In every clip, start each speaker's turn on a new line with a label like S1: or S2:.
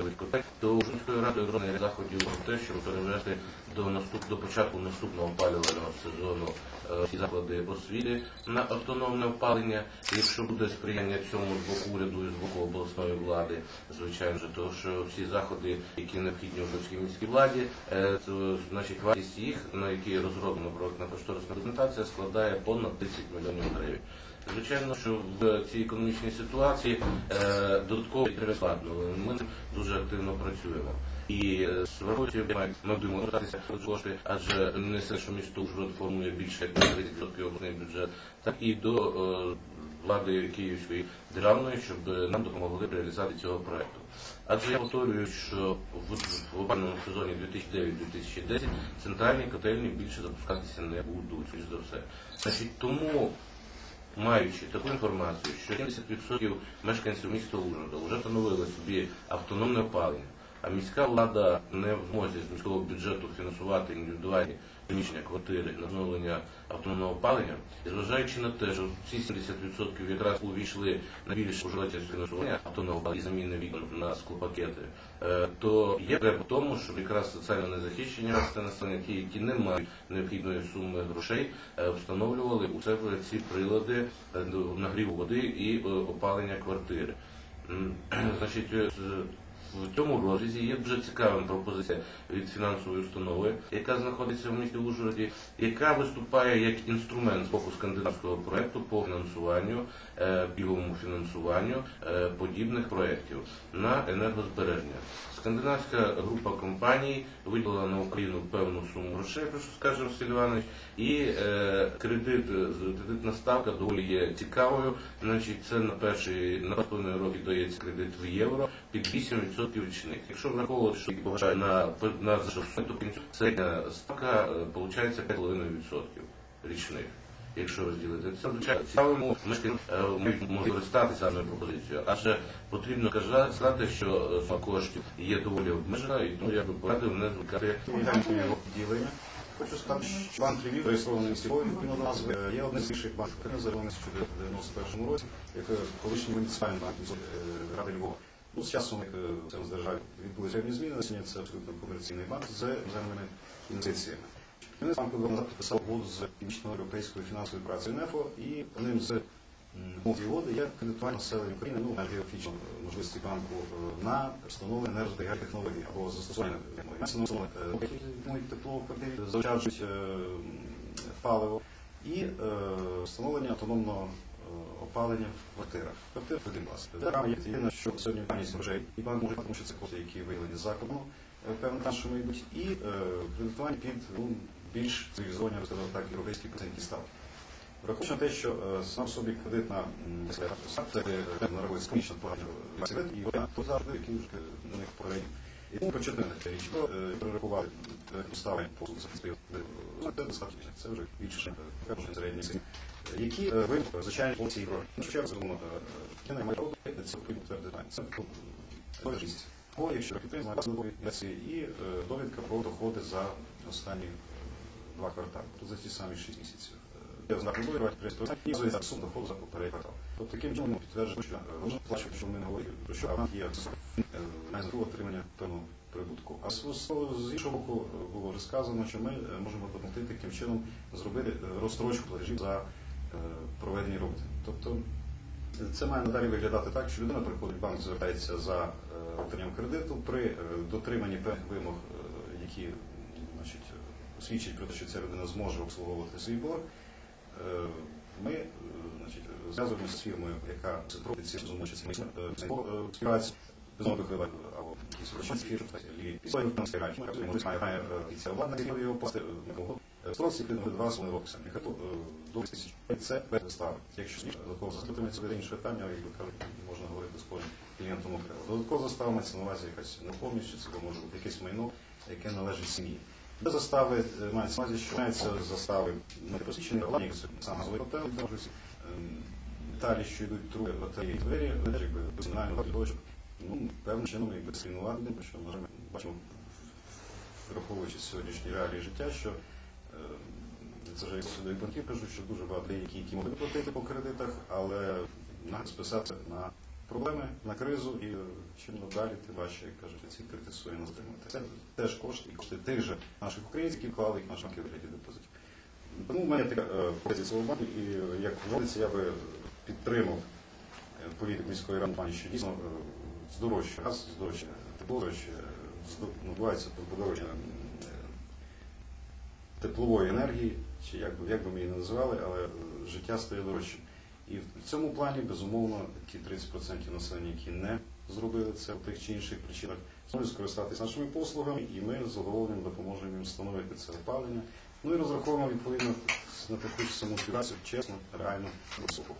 S1: дискотек, то Ужгородською радою розроблений заходів про те, щоб перевести до наступ до початку наступного опалювального сезону е, всі заклади освіти на автономне опалення. Якщо буде сприяння цьому з боку уряду і з боку обласної влади, звичайно то що всі заходи, які необхідні Ужгородській міській владі, е, то, значить вартість їх, на які розроблена проектна кошторисна документація, складає понад 30 мільйонів гривень. Звичайно, що в цій економічній ситуації е, додатково треба. Ми дуже активно працюємо. І е, з враховуючи, ми будемо звертатися до кошти, адже не все, що місто Ужгород формує більше як 30% обласний бюджет, так і до е, влади Київської державної, щоб нам допомогли в цього проекту. Адже я повторюю, що в опальному сезоні 2009-2010 центральні котельні більше запускатися не будуть, за все. Значить, тому маючи таку інформацію, що 70% мешканців міста Ужгорода вже встановили собі автономне опалення, а міська влада не в змозі з міського бюджету фінансувати індивідуальні приміщення квартири на встановлення автономного опалення, і зважаючи на те, що ці 70% якраз увійшли на більш ужгородське фінансування автономного опалення і заміни вікон на склопакети, е, то є треба в тому, щоб якраз соціально незахищені верстви населення, ті, які не мають необхідної суми грошей, е, встановлювали у себе ці прилади е, нагріву води і опалення квартири. Значить, в цьому розрізі є дуже цікава пропозиція від фінансової установи, яка знаходиться в місті Ужгороді, яка виступає як інструмент боку скандинавського проекту по фінансуванню, е, пільговому фінансуванню е, подібних проєктів на енергозбереження. Скандинавська група компаній виділила на Україну певну суму грошей, про що скаже Василь Іванович, і е, кредит, е, кредитна ставка доволі є цікавою. Значить, це на перший на роки дається кредит в євро під 8% річних. Якщо враховувати, що поважає на на зашовсу, то середня ставка е, виходить 5,5% річних. Якщо розділити це, звичайно, е, можуть можуть користатися даною пропозицією, адже потрібно каза- сказати, що е, сума коштів є доволі обмежена, і тому я би порадив не звикати
S2: ділення. Хочу сказати, що банк Львів реєстрований Сігові, відповідно назви, е, є одним з більших банків України, зареєстрований в 1991 році, як е, колишній муніципальний банк е, Ради Львова. Ну, з часом, е, це в державі відбулися певні зміни, на сьогодні це абсолютно комерційний банк з іноземними інвестиціями. Він банку назад підписав угоду з Північно-Європейською фінансовою працею НЕФО, і одним з цієї угоди є кредитування населення України, ну, на геофічно можливості банку е, на встановлення енергозберігальних технологій або застосування технологій. Е, які тепло е, паливо і встановлення автономного опалення в квартирах. Квартир в один клас. Програма є єдине, що сьогодні паність грошей і банк може, тому що це кошти, які виявлені за кордоном, е, певно нашому йдуть, і е, кредитування під ну, більш цивілізовані, сказав так, європейські процентні ставки. Враховуючи на те, що е, сам собі кредитна м, сам це нарахується комічно погано кредит, і вона то завжди, які на них попередні. І тому почетне річ, що е, перерахували е, постави по суду це достатньо. Це вже більше певно середні ціни. Які е, ви, звичайно, по цій гроші? Ну, що я розумію, я не маю роботи, це потрібно твердити. Це важливість. О, якщо підтримує версії і е, довідка про доходи за останні е, два квартали, то за ті самі 6 місяців. Е, Я знак кредиту, і за сум доходу за попередній квартал. Тобто таким чином підтверджує, що е, можна плачувати, що ми не говорили, про що а є е, отримання певного прибутку. А з, іншого боку е, було вже сказано, що ми е, можемо допомогти таким чином зробити е, розстрочку платежів за е, проведені роботи. Тобто це має надалі виглядати так, що людина приходить в банк, звертається за е, отриманням кредиту при е, дотриманні певних вимог, е, які значить, е, свідчать про те, що ця людина зможе обслуговувати свій борг. Е, Ми е, значить, зв'язуємося з фірмою, яка проводить ці співпраці безумовно виховати або якісь вручні фірми, і після в нас грають. Може, має має і це обладнання, його пости, З половиною роками. Яка до тисяч. Це без вистави. Якщо додатково заступимо це буде інше питання, як ви можна говорити з кожним клієнтом окремо. Додатково застава мається на увазі якась нерухомість, чи це може бути якесь майно, яке належить сім'ї. Де застави е, мається на увазі, що маються застави не посвідчені, але як сам газовий готель, де деталі, що йдуть труби, готелі і двері, якби безмінально точок. Ну, певним чином, якби дисциплінувати, що, на ми бачимо, враховуючи сьогоднішні реалії життя, що це вже судові банки кажуть, що дуже багато деякі, які могли платити по кредитах, але навіть списатися на проблеми, на кризу, і чим надалі, тим важче, як кажуть, ці кредити свої не стримувати. Це теж кошти і кошти тих же наших українців, які вклали їх наші вигляді депозитів. Тому в мене така е, позиція свого банку, і е, як вводиться, я би підтримав е, політику міської в що дійсно е, здорожчає газ, здорожчає тепло, здорожчає, здо- надувається подорожчання теплової енергії, чи як би, як би ми її не називали, але життя стає дорожчим. І в цьому плані, безумовно, ті 30% населення, які не зробили це в тих чи інших причинах, зможуть скористатися нашими послугами, і ми з задоволенням допоможемо їм встановити це опалення. Ну і розраховуємо відповідно на таку ж саму співпрацю, чесно, реально, високо.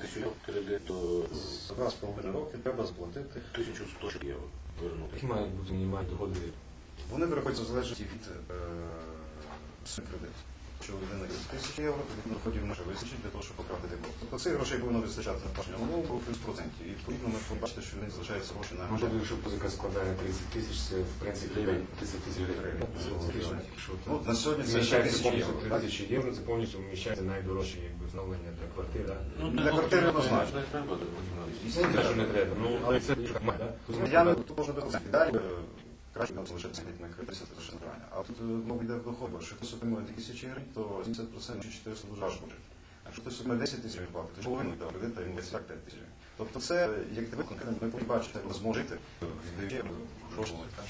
S1: Тисячу кредит до
S2: За два з половиною роки треба сплатити.
S1: 1100 євро вернути.
S3: Які мають бути мінімальні доходи?
S2: Вони переходять в залежності від е, суми кредиту. Якщо у людини є тисячі євро, то від доходів може вистачить для того, щоб пократи борг. Тобто цих грошей повинно вистачати на пошення умову плюс процентів. І відповідно ми побачите, що він залишається гроші на
S3: Можливо, якщо позика складає 30 тисяч, це в принципі
S1: Гривень.
S3: 30 тисяч гривень.
S2: Ну, на сьогодні це
S3: вміщається
S2: тисячі євро.
S3: 30 євро, це повністю вміщається найдорожче якби встановлення для квартир. да?
S2: Для квартири однозначно.
S1: Не треба
S3: Ну, не треба. Ну, але це має,
S2: Я не можна доказати. Далі е, краще нам залишитися на кредитися, за лише. А тут е, мова йде в. Якщо хтось отримує 2 тисячі гривень, то 70% чи 400 дуже важко. А якщо хтось отримує 10 тисяч гривень то половину йде кредит, а йому 25 тисяч гривень. Тобто це, як ти конкретно, ми побачите, зможете, віддаючи гроші.